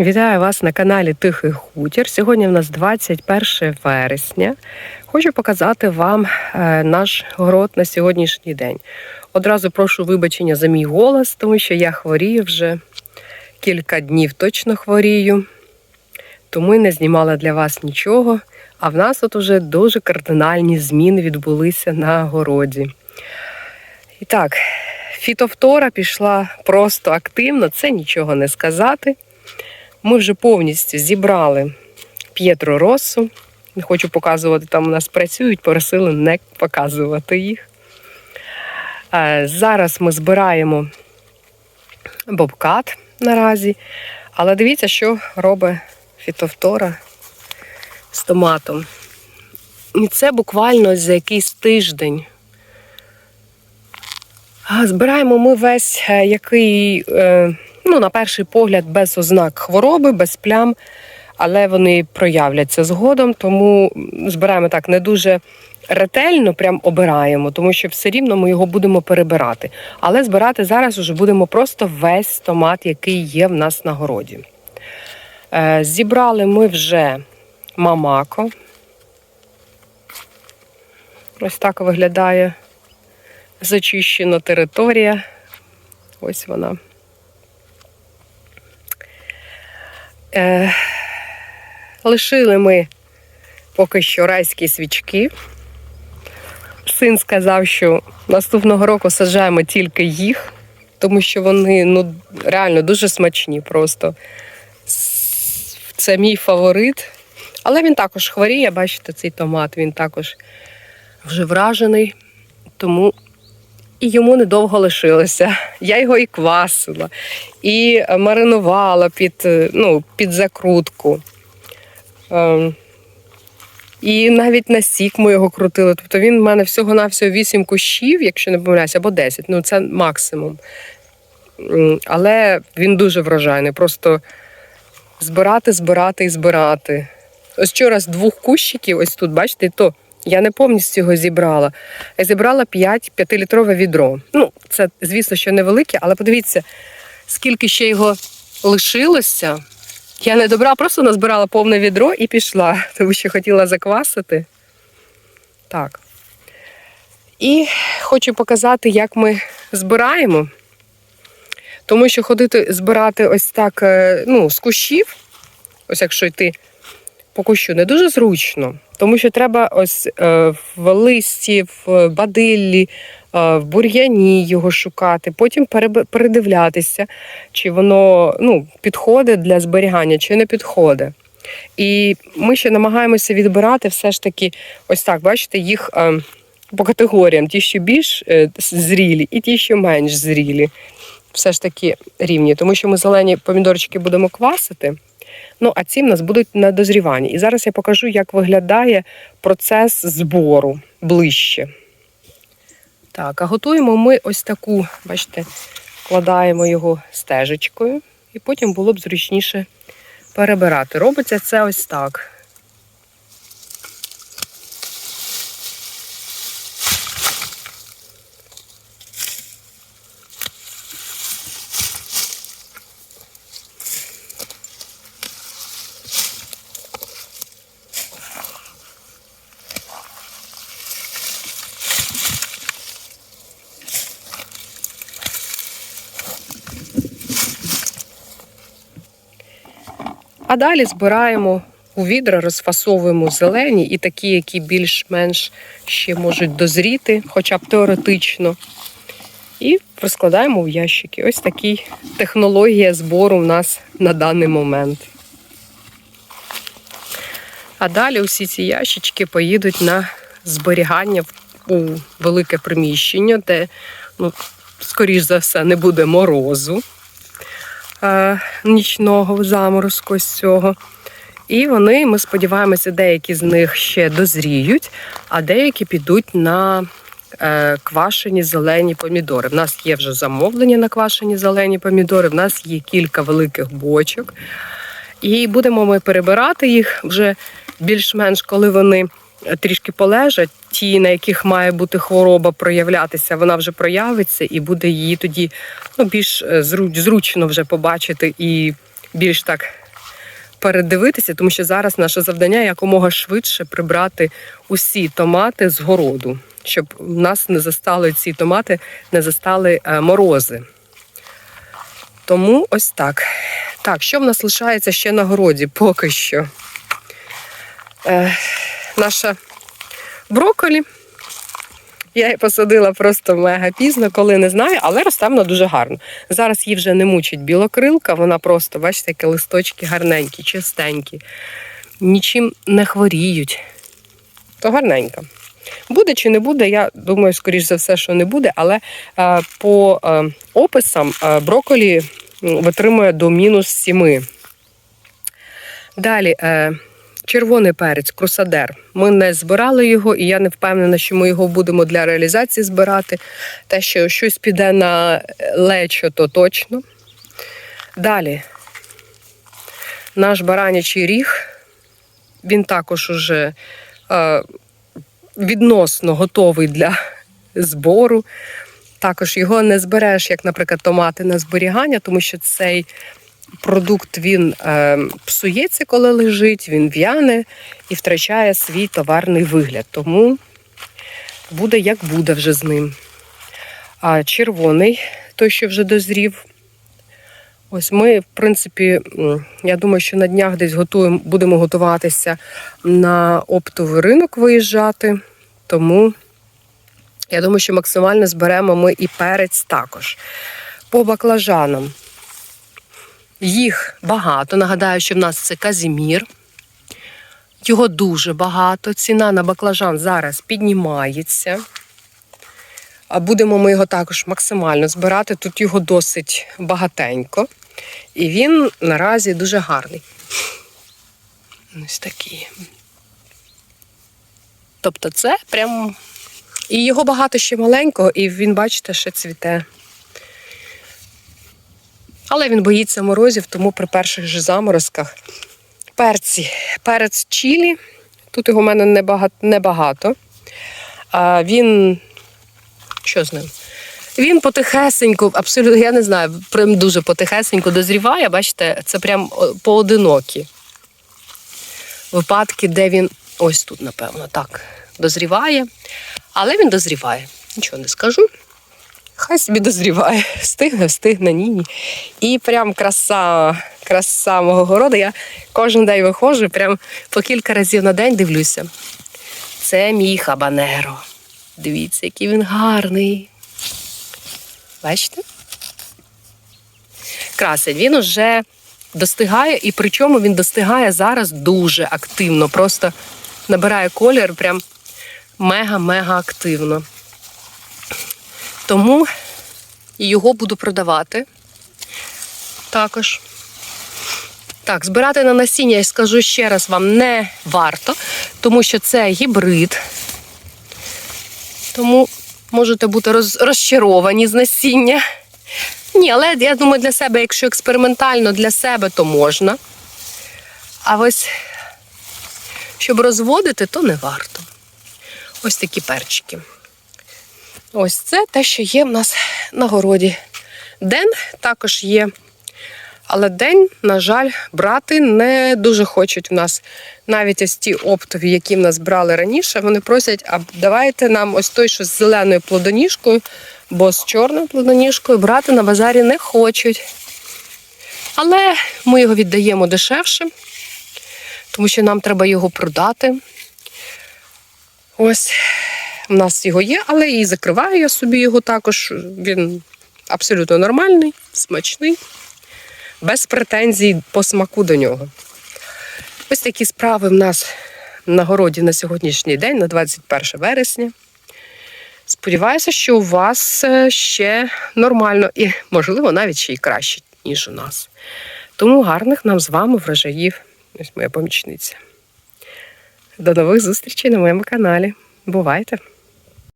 Вітаю вас на каналі Тихий Хутір. Сьогодні в нас 21 вересня. Хочу показати вам е, наш город на сьогоднішній день. Одразу прошу вибачення за мій голос, тому що я хворію вже кілька днів точно хворію, тому не знімала для вас нічого. А в нас от уже дуже кардинальні зміни відбулися на городі. І так, фітовтора пішла просто активно, це нічого не сказати. Ми вже повністю зібрали П'єтро Росу. Не хочу показувати, там у нас працюють, просили не показувати їх. Е, Зараз ми збираємо бобкат наразі. Але дивіться, що робить фітовтора з томатом. І це буквально за якийсь тиждень. Збираємо ми весь, е, який, е, ну, на перший погляд, без ознак хвороби, без плям, але вони проявляться згодом, тому збираємо так не дуже ретельно, прям обираємо, тому що все рівно ми його будемо перебирати. Але збирати зараз вже будемо просто весь томат, який є в нас на городі. Е, Зібрали ми вже мамако. Ось так виглядає зачищена територія. Ось вона. Е, лишили ми поки що райські свічки. Син сказав, що наступного року саджаємо тільки їх, тому що вони ну, реально дуже смачні просто. Це мій фаворит. Але він також хворіє, бачите, цей томат, він також вже вражений, тому і йому недовго лишилося. Я його і квасила, і е, маринувала під, е, ну, під закрутку. Ем, І навіть на сік ми його крутили. Тобто він в мене всього-навсього 8 кущів, якщо не помиляюся, або 10. Ну це максимум. Але він дуже врожайний. Просто збирати, збирати і збирати. Ось вчора з двох кущиків, ось тут, бачите, то я не повністю його зібрала. Я зібрала 5 5-літрове відро. Ну, це, звісно, що невелике, але подивіться, скільки ще його лишилося. Я не добра, просто назбирала повне відро і пішла, тому що хотіла заквасити. Так. І хочу показати, як ми збираємо. Тому що ходити збирати ось так е, ну, з кущів, ось якщо йти по кущу, не дуже зручно, тому що треба ось е, в листі, в бадиллі, е, в бур'яні його шукати, потім передивлятися, чи воно ну, підходить для зберігання, чи не підходить. І ми ще намагаємося відбирати все ж таки, ось так, бачите, їх е, по категоріям: ті, що більш зрілі, і ті, що менш зрілі. Все ж таки рівні, тому що ми зелені помідорчики будемо квасити. Ну, а ці в нас будуть на дозріванні. І зараз я покажу, як виглядає процес збору ближче. Так, а готуємо ми ось таку, бачите, вкладаємо його стежечкою, і потім було б зручніше перебирати. Робиться це ось так. А далі збираємо у відра, розфасовуємо зелені і такі, які більш-менш ще можуть дозріти, хоча б теоретично. І розкладаємо в ящики. Ось такий технологія збору в нас на даний момент. А далі усі ці ящички поїдуть на зберігання у велике приміщення, де, ну, скоріш за все, не буде морозу нічного заморозку з цього. І вони, ми сподіваємося, деякі з них ще дозріють, а деякі підуть на е, квашені зелені помідори. В нас є вже замовлення на квашені зелені помідори, в нас є кілька великих бочок. І будемо ми перебирати їх вже більш-менш, коли вони е, трішки полежать. Ті, на яких має бути хвороба проявлятися, вона вже проявиться, і буде її тоді ну, більш е, зручно вже побачити і більш так передивитися, тому що зараз наше завдання якомога швидше прибрати усі томати з городу, щоб нас не застали ці томати, не застали е, морози. Тому ось так. Так, що в нас лишається ще на городі поки що? Е, наша брокколі. Я її посадила просто мега пізно, коли не знаю, але росте вона дуже гарно. Зараз її вже не мучить білокрилка, вона просто, бачите, які листочки гарненькі, чистенькі, нічим не хворіють. То гарненька. Буде чи не буде, я думаю, скоріш за все, що не буде, але е, по е, описам е, брокколі витримує до мінус 7. Далі. Е, Червоний перець, крусадер. Ми не збирали його, і я не впевнена, що ми його будемо для реалізації збирати. Те, що щось піде на лечо, то точно. Далі наш баранячий ріг. Він також уже е, відносно готовий для збору. Також його не збереш, як, наприклад, томати на зберігання, тому що цей продукт він е, псується, коли лежить, він в'яне і втрачає свій товарний вигляд. Тому буде як буде вже з ним. А червоний, той, що вже дозрів. Ось ми, в принципі, я думаю, що на днях десь готуємо, будемо готуватися на оптовий ринок виїжджати. Тому я думаю, що максимально зберемо ми і перець також. По баклажанам. Їх багато. Нагадаю, що в нас це казімір. Його дуже багато. Ціна на баклажан зараз піднімається. А будемо ми його також максимально збирати. Тут його досить багатенько. І він наразі дуже гарний. Ось такий. Тобто це прям. І його багато ще маленького, і він, бачите, ще цвіте. Але він боїться морозів, тому при перших же заморозках. Перці. Перець чілі. Тут його в мене небагато. А він. Що з ним? Він потихесенько, абсолютно, я не знаю, прям дуже потихесенько дозріває. Бачите, це прям поодинокі випадки, де він ось тут, напевно, так, дозріває. Але він дозріває. Нічого не скажу. Хай собі дозріває. Встигне, встигне, ні, ні. І прям краса, краса мого городу. Я кожен день виходжу, прям по кілька разів на день дивлюся. Це мій хабанеро. Дивіться, який він гарний. Бачите? Красень. Він уже достигає, і причому він достигає зараз дуже активно. Просто набирає колір прям мега-мега активно. Тому його буду продавати також. Так, збирати на насіння, я скажу ще раз вам, не варто, тому що це гібрид. Тому можете бути роз, розчаровані з насіння. Ні, але я думаю, для себе, якщо експериментально для себе, то можна. А ось, щоб розводити, то не варто. Ось такі перчики. Ось це те, що є в нас на городі. День також є. Але день, на жаль, брати не дуже хочуть в нас. Навіть ось ті оптові, які в нас брали раніше, вони просять, а давайте нам ось той, що з зеленою плодоніжкою, бо з чорною плодоніжкою брати на базарі не хочуть. Але ми його віддаємо дешевше, тому що нам треба його продати. Ось у нас його є, але і закриваю я собі його також. Він абсолютно нормальний, смачний, без претензій по смаку до нього. Ось такі справи в нас на городі на сьогоднішній день, на 21 вересня. Сподіваюся, що у вас е, ще нормально і, можливо, навіть ще й краще, ніж у нас. Тому гарних нам з вами врожаїв. Ось моя помічниця. До нових зустрічей на моєму каналі. Бувайте!